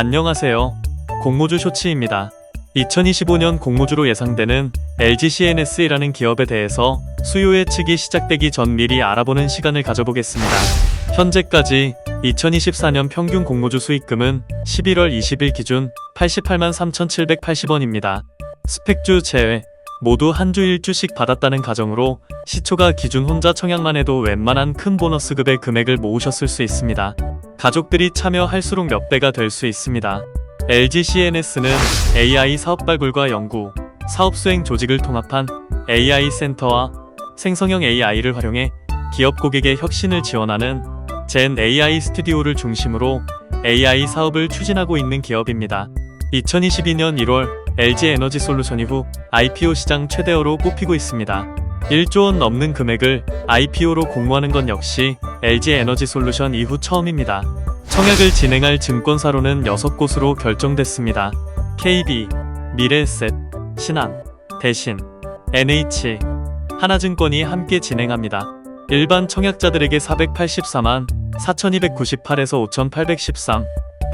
안녕하세요. 공모주 쇼츠입니다. 2025년 공모주로 예상되는 LG CNS이라는 기업에 대해서 수요 예측이 시작되기 전 미리 알아보는 시간을 가져보겠습니다. 현재까지 2024년 평균 공모주 수익금은 11월 20일 기준 88만 3,780원입니다. 스펙주 제외 모두 한 주 1주씩 받았다는 가정으로 시초가 기준 혼자 청약만 해도 웬만한 큰 보너스급의 금액을 모으셨을 수 있습니다. 가족들이 참여할수록 몇 배가 될 수 있습니다. LG CNS는 AI 사업 발굴과 연구, 사업 수행 조직을 통합한 AI 센터와 생성형 AI를 활용해 기업 고객의 혁신을 지원하는 젠 AI 스튜디오를 중심으로 AI 사업을 추진하고 있는 기업입니다. 2022년 1월 LG 에너지 솔루션 이후 IPO 시장 최대어로 꼽히고 있습니다. 1조 원 넘는 금액을 IPO로 공모하는 건 역시 LG 에너지 솔루션 이후 처음입니다. 청약을 진행할 증권사로는 6곳으로 결정됐습니다. KB, 미래에셋, 신한, 대신, NH, 하나증권이 함께 진행합니다. 일반 청약자들에게 484만 4298에서 5813,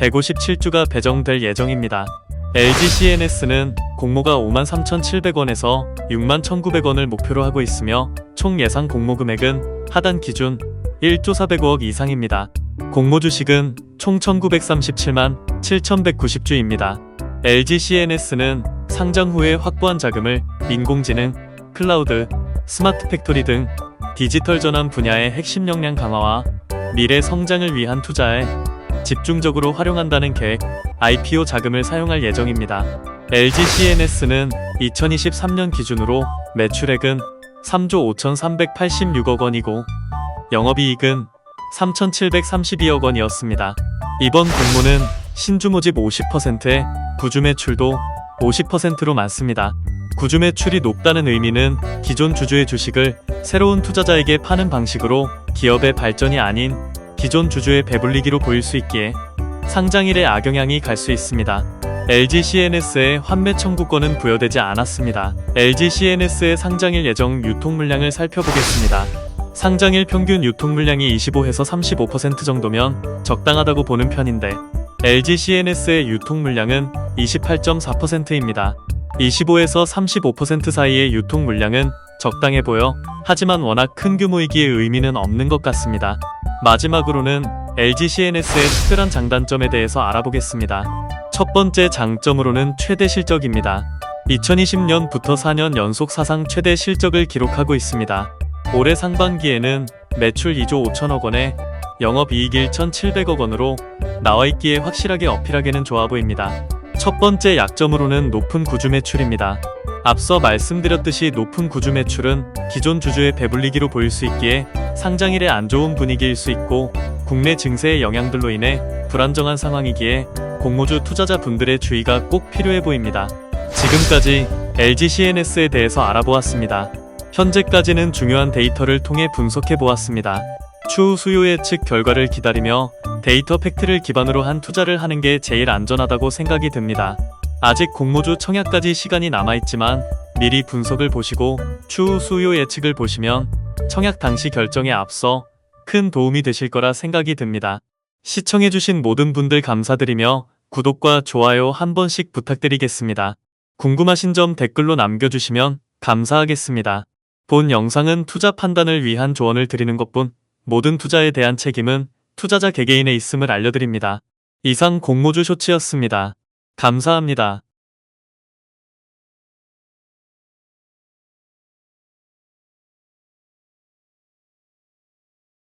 157주가 배정될 예정입니다. LG CNS는 공모가 53,700원에서 61,900원을 목표로 하고 있으며 총 예상 공모 금액은 하단 기준 1조 400억 이상입니다. 공모 주식은 총 1937만 7190주입니다. LG CNS는 상장 후에 확보한 자금을 인공지능, 클라우드, 스마트 팩토리 등 디지털 전환 분야의 핵심 역량 강화와 미래 성장을 위한 투자에 집중적으로 활용한다는 계획, IPO 자금을 사용할 예정입니다. LG CNS는 2023년 기준으로 매출액은 3조 5,386억 원이고 영업이익은 3,732억 원이었습니다. 이번 공모는 신주 모집 50%에 구주 매출도 50%로 많습니다. 구주 매출이 높다는 의미는 기존 주주의 주식을 새로운 투자자에게 파는 방식으로 기업의 발전이 아닌 기존 주주의 배불리기로 보일 수 있기에 상장일에 악영향이 갈 수 있습니다. LG CNS의 환매 청구권은 부여되지 않았습니다. LG CNS의 상장일 예정 유통 물량을 살펴보겠습니다. 상장일 평균 유통 물량이 25에서 35% 정도면 적당하다고 보는 편인데 LG CNS의 유통 물량은 28.4%입니다. 25에서 35% 사이의 유통 물량은 적당해 보여 하지만 워낙 큰 규모이기에 의미는 없는 것 같습니다. 마지막으로는 LG CNS의 특별한 장단점에 대해서 알아보겠습니다. 첫 번째 장점으로는 최대 실적입니다. 2020년부터 4년 연속 사상 최대 실적을 기록하고 있습니다. 올해 상반기에는 매출 2조 5천억 원에 영업이익 1,700억 원으로 나와 있기에 확실하게 어필하기는 좋아 보입니다. 첫 번째 약점으로는 높은 구주 매출입니다. 앞서 말씀드렸듯이 높은 구주 매출은 기존 주주의 배불리기로 보일 수 있기에 상장일에 안 좋은 분위기일 수 있고 국내 증세의 영향들로 인해 불안정한 상황이기에 공모주 투자자분들의 주의가 꼭 필요해 보입니다. 지금까지 LG CNS에 대해서 알아보았습니다. 현재까지는 중요한 데이터를 통해 분석해 보았습니다. 추후 수요 예측 결과를 기다리며 데이터 팩트를 기반으로 한 투자를 하는 게 제일 안전하다고 생각이 듭니다. 아직 공모주 청약까지 시간이 남아있지만 미리 분석을 보시고 추후 수요 예측을 보시면 청약 당시 결정에 앞서 큰 도움이 되실 거라 생각이 듭니다. 시청해주신 모든 분들 감사드리며 구독과 좋아요 한 번씩 부탁드리겠습니다. 궁금하신 점 댓글로 남겨주시면 감사하겠습니다. 본 영상은 투자 판단을 위한 조언을 드리는 것뿐 모든 투자에 대한 책임은 투자자 개개인에 있음을 알려드립니다. 이상 공모주 쇼츠였습니다. 감사합니다.